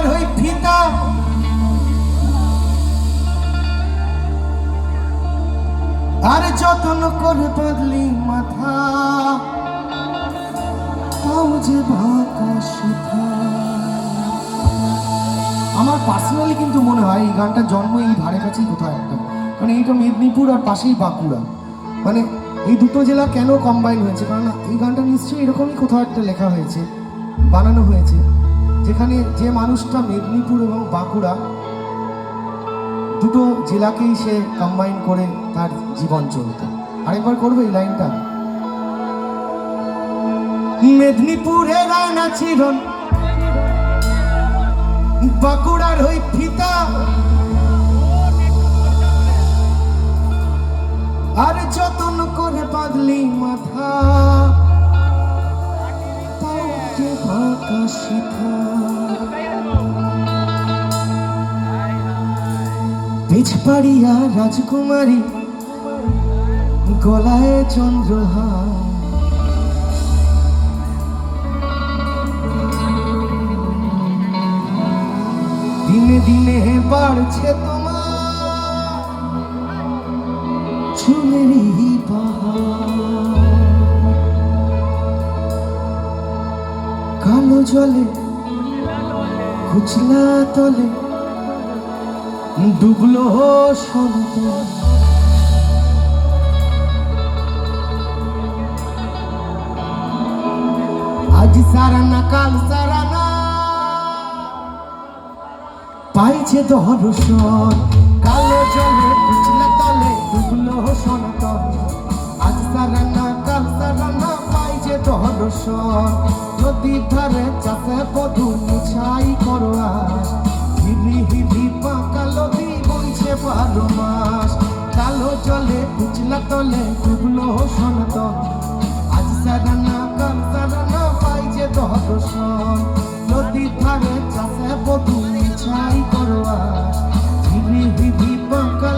আমার হই ফিতা। আর যতন করে বদলি মাথা তাও যে আমার পার্সোনালি কিন্তু মনে হয় এই গানটা জন্ম এই ধারে কাছেই কোথায় একটা। মানে এইটা মেদিনীপুর আর পাশেই বাঁকুড়া। মানে এই দুটো জেলা কেন কম্বাইন হয়েছে? কারণ এই গানটা নিশ্চয়ই এরকমই কোথাও একটা লেখা হয়েছে, বানানো হয়েছে। যেখানে যে মানুষটা মেদিনীপুর এবং বাঁকুড়া, দুটো জেলাকেই সে কম্বাইন করে তার জীবন চলত। আরেকবার করবে এই লাইনটা? মেদিনীপুরে রানা চিরন বাঁকুড়ার ওই ফিতা আর যতন করে বাঁধলি মাথা পিছপাড়িয়া রাজকুমারী গলায় চন্দ্রহার। দিনে দিনে বাড়ছে তোমার চুলেরই পাহাড়। জলে খুচলা তলে ডুবলো সন্ত আজ সারা না, কাল সারা না। পাইছে দর্শন কালো জলে দর্শন যদি ধারে চাষে বধু মুছাই করোয়া হিলি হিলি পাকা লদি বইছে বারো মাস। কালো জলে কুচলা তলে ডুবলো সনত আজ সারা কাল সারা পাই যে দর্শন যদি ধারে চাষে বধু মুছাই করোয়া হিলি হিলি পাকা